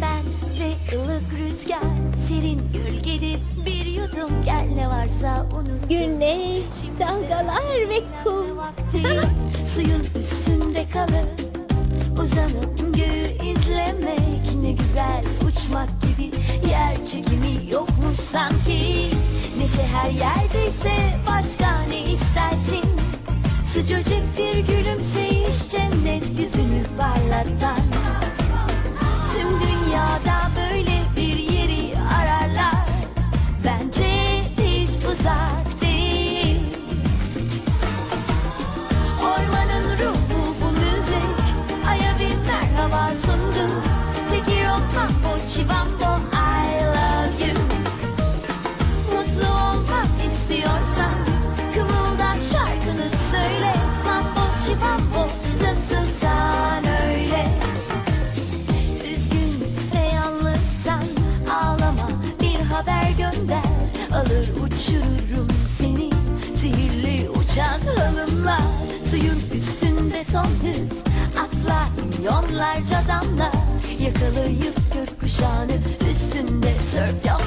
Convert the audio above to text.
ben ve ılık rüzgar Serin gölgedir bir yudum. Gel ne varsa unut Güneş, dalgalar ve kum. Vakti? Suyun üstünde kalır Uzanıp göğü izlemek. Ne güzel uçmak gibi Yer çekimi yokmuş sanki. Neşe her yerdeyse başka uçururum seni. Sihirli uçan halımla Suyun üstünde son hız. Atla milyonlarca damla Yakalayıp gökkuşağını üstünde sörf ya